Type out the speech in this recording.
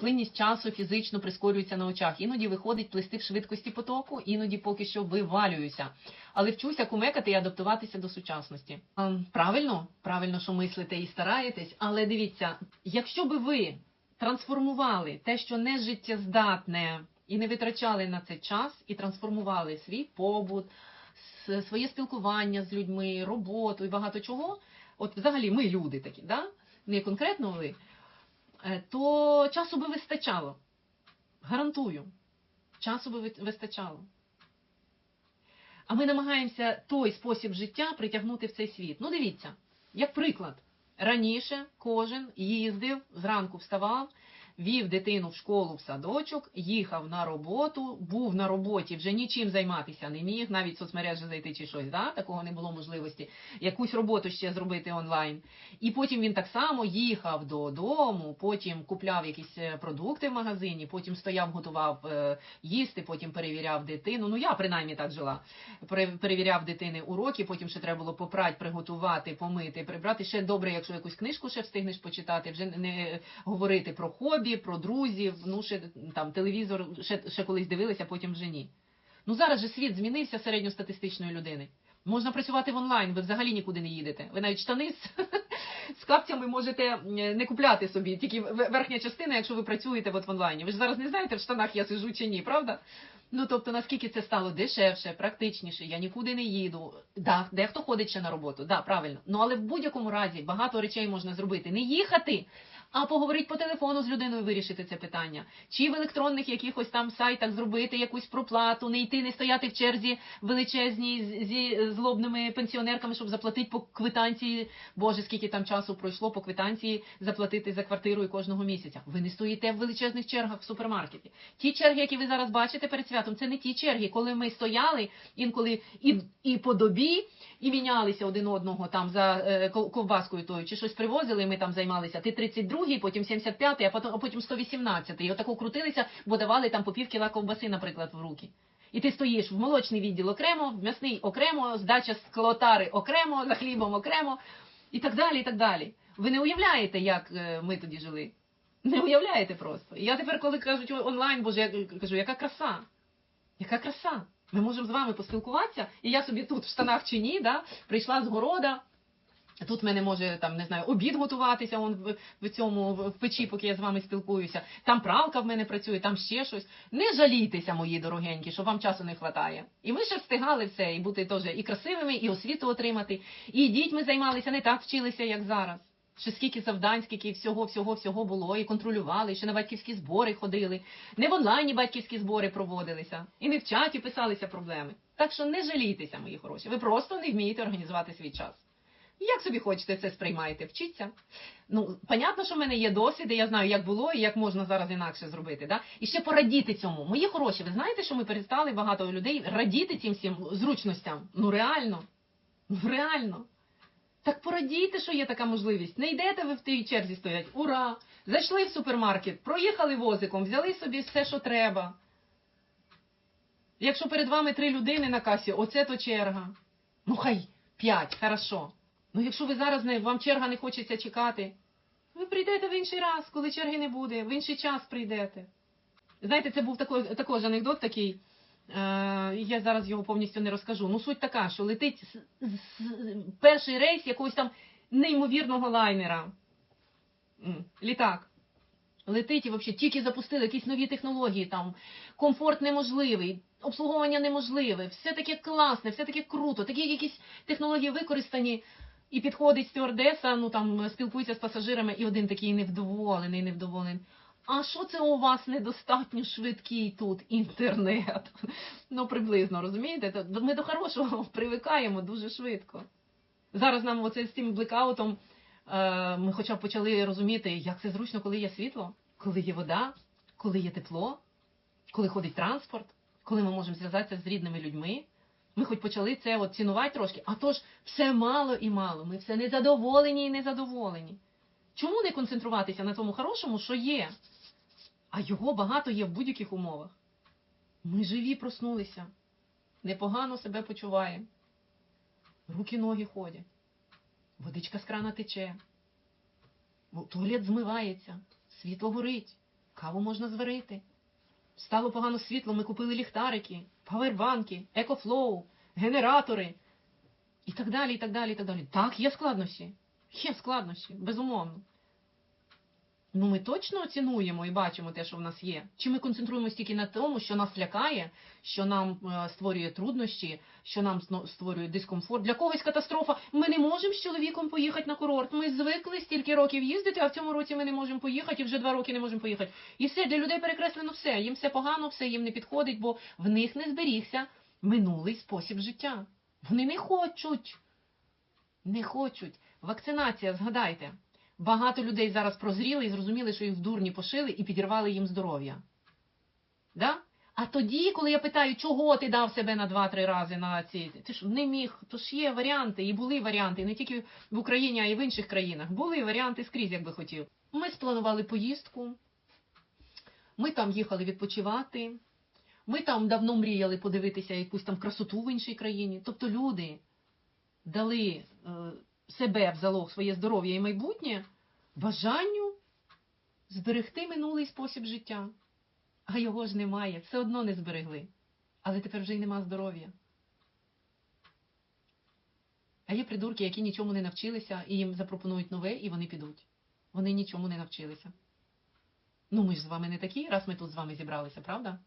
Плинність часу фізично прискорюється на очах. Іноді виходить плисти в швидкості потоку, іноді поки що вивалююся. Але вчуся кумекати і адаптуватися до сучасності. Правильно, правильно, що мислите і стараєтесь, але дивіться, якщо би ви трансформували те, що не життєздатне, і не витрачали на це час, і трансформували свій побут, своє спілкування з людьми, роботу і багато чого. От взагалі ми люди такі, да? не конкретно ви, то часу би вистачало. Гарантую, часу би вистачало. А ми намагаємося той спосіб життя притягнути в цей світ. Ну, дивіться, як приклад, раніше кожен їздив, зранку вставав, вів дитину в школу, в садочок, їхав на роботу, був на роботі, вже нічим займатися не міг, навіть в соцмережі зайти чи щось, да? такого не було можливості, якусь роботу ще зробити онлайн. І потім він так само їхав додому, потім купляв якісь е, продукти в магазині, потім стояв, готував е, їсти, потім перевіряв дитину. Ну я принаймні так жила. Перевіряв дитини уроки, потім ще треба було попрати, приготувати, помити, прибрати. Ще добре, якщо якусь книжку ще встигнеш почитати, вже не говорити про хобі, про друзів, ну ще там телевізор, ще, ще колись дивилися, потім вже ні. Ну зараз же світ змінився середньостатистичної людини. Можна працювати в онлайн, ви взагалі нікуди не їдете. Ви навіть штани з, з капцями можете не купляти собі, тільки верхня частина, якщо ви працюєте от в онлайні. Ви ж зараз не знаєте, в штанах я сижу чи ні, правда? Ну тобто, наскільки це стало дешевше, практичніше, я нікуди не їду. Да, дехто ходить ще на роботу, да, правильно. Ну але в будь-якому разі багато речей можна зробити. Не їхати, а поговорити по телефону з людиною, вирішити це питання. Чи в електронних якихось там сайтах зробити якусь проплату, не йти, не стояти в черзі величезній зі злобними пенсіонерками, щоб заплатити по квитанції. Боже, скільки там часу пройшло по квитанції заплатити за квартиру і кожного місяця. Ви не стоїте в величезних чергах в супермаркеті. Ті черги, які ви зараз бачите перед святом, це не ті черги, коли ми стояли інколи і, і по добі, і мінялися один одного там за е, ковбаскою тою, чи щось привозили, і ми там займалися. Ти 32-й, потім 75-й, а потім, 118-й. І отако крутилися, бо давали там по пів кіла ковбаси, наприклад, в руки. І ти стоїш в молочний відділ окремо, в м'ясний окремо, здача з клотари окремо, за хлібом окремо, і так далі, і так далі. Ви не уявляєте, як е, ми тоді жили. Не уявляєте просто. І я тепер, коли кажуть онлайн, боже, я кажу, яка краса. Яка краса. Ми можемо з вами поспілкуватися, і я собі тут в штанах чи ні, да, прийшла з города. Тут в мене може там не знаю обід готуватися он в, в цьому в печі, поки я з вами спілкуюся. Там пралка в мене працює, там ще щось. Не жалійтеся, мої дорогенькі, що вам часу не вистачає. І ми ще встигали все, і бути теж і красивими, і освіту отримати. І дітьми займалися, не так вчилися, як зараз. Ще скільки завдань, скільки всього, всього, всього було, і контролювали, і ще на батьківські збори ходили. Не в онлайні батьківські збори проводилися, і не в чаті писалися проблеми. Так що не жалійтеся, мої хороші. Ви просто не вмієте організувати свій час. Як собі хочете це сприймаєте, вчіться. Ну, понятно, що в мене є досвід, і я знаю, як було і як можна зараз інакше зробити. Да? І ще порадіти цьому. Мої хороші, ви знаєте, що ми перестали багато людей радіти цим всім зручностям? Ну реально. Ну реально. Так порадійте, що є така можливість. Не йдете ви в тій черзі стоять. Ура! Зайшли в супермаркет, проїхали возиком, взяли собі все, що треба. Якщо перед вами три людини на касі, оце то черга. Ну хай п'ять, хорошо. Ну якщо ви зараз не вам черга не хочеться чекати, ви прийдете в інший раз, коли черги не буде, в інший час прийдете. Знаєте, це був такий, також анекдот такий. Е, я зараз його повністю не розкажу. Ну, суть така, що летить з- з- перший рейс якогось там неймовірного лайнера. Літак. Летить і взагалі тільки запустили якісь нові технології, там комфорт неможливий, обслуговування неможливе, все таке класне, все таке круто, такі якісь технології використані. І підходить стюардеса, ну там спілкується з пасажирами, і один такий невдоволений, невдоволений. А що це у вас недостатньо швидкий тут інтернет? Ну, приблизно, розумієте? Ми до хорошого привикаємо дуже швидко. Зараз нам оце з цим блекаутом е, ми хоча б почали розуміти, як це зручно, коли є світло, коли є вода, коли є тепло, коли ходить транспорт, коли ми можемо зв'язатися з рідними людьми. Ми хоч почали це от цінувати трошки, а то ж все мало і мало. Ми все незадоволені і незадоволені. Чому не концентруватися на тому хорошому, що є? А його багато є в будь-яких умовах. Ми живі проснулися, непогано себе почуваємо. Руки ноги ходять, водичка з крана тече, туалет змивається, світло горить, Каву можна зварити. Стало погано світло, ми купили ліхтарики, павербанки, екофлоу, генератори і так далі, і так далі, і так далі. Так, є складнощі. Є складнощі, безумовно. Ну, ми точно цінуємо і бачимо те, що в нас є. Чи ми концентруємося тільки на тому, що нас лякає, що нам е, створює труднощі, що нам створює дискомфорт? Для когось катастрофа. Ми не можемо з чоловіком поїхати на курорт. Ми звикли стільки років їздити, а в цьому році ми не можемо поїхати, і вже два роки не можемо поїхати. І все для людей перекреслено все. Їм все погано, все їм не підходить, бо в них не зберігся минулий спосіб життя. Вони не хочуть. Не хочуть. Вакцинація, згадайте. Багато людей зараз прозріли і зрозуміли, що їх в дурні пошили і підірвали їм здоров'я. Да? А тоді, коли я питаю, чого ти дав себе на 2-3 рази на ці, ти ж не міг, то ж є варіанти, і були варіанти, і не тільки в Україні, а й в інших країнах. Були варіанти скрізь, як би хотів. Ми спланували поїздку, ми там їхали відпочивати, ми там давно мріяли подивитися якусь там красоту в іншій країні. Тобто люди дали е, себе в залог своє здоров'я і майбутнє бажанню зберегти минулий спосіб життя. А його ж немає, все одно не зберегли. Але тепер вже й нема здоров'я. А є придурки, які нічому не навчилися, і їм запропонують нове, і вони підуть. Вони нічому не навчилися. Ну, ми ж з вами не такі, раз ми тут з вами зібралися, правда?